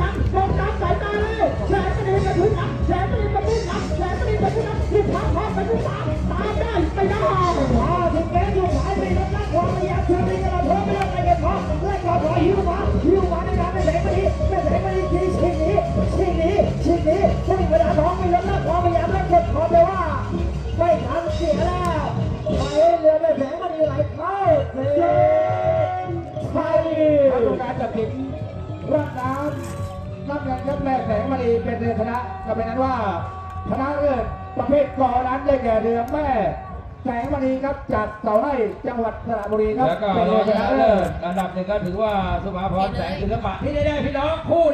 ฟังมองตามสายตาเลยแฉกระดกระทุ้งนะแฉกระดกระทุ้งนะแฉกระดิ่ทุ้งนะที่พังพังไปทุกตาตาได้ไปได้ว้าวถึงแม้อยู่หายปีแล้วนาพยายามเชื่อมีกระทุ้ไม่ได้ไปกันอเล่นควาหิวมาหิวมาในการไม่แสงไม่ดีไม่แสงไม่ดีทีชิงนี้ชิงนี้ชิงนี้ไม่เวลาท้องไม่ลดละความพยายามและกดคอไปว่าไม่ทัเสียแล้วไปเรือไม่แสงมันดีหลเข้าเส้ไทย รักน้ำนักเงินครับแรกแสงมณีเป็นเรือชนะก็เป็นนั้นว่าชนะเลิศประเภทกอนั้นได้แก่เรือแม่แสงมณีครับจากเสาไร่จังหวัดสระบุรีครับแล้วก็เป็นรเรือองชชนะนะเลิเลิศศอันดับหนึ่งก็ถือว่าสุภาพรแสงศิลปะที่ได้ได้พี่น้องคู่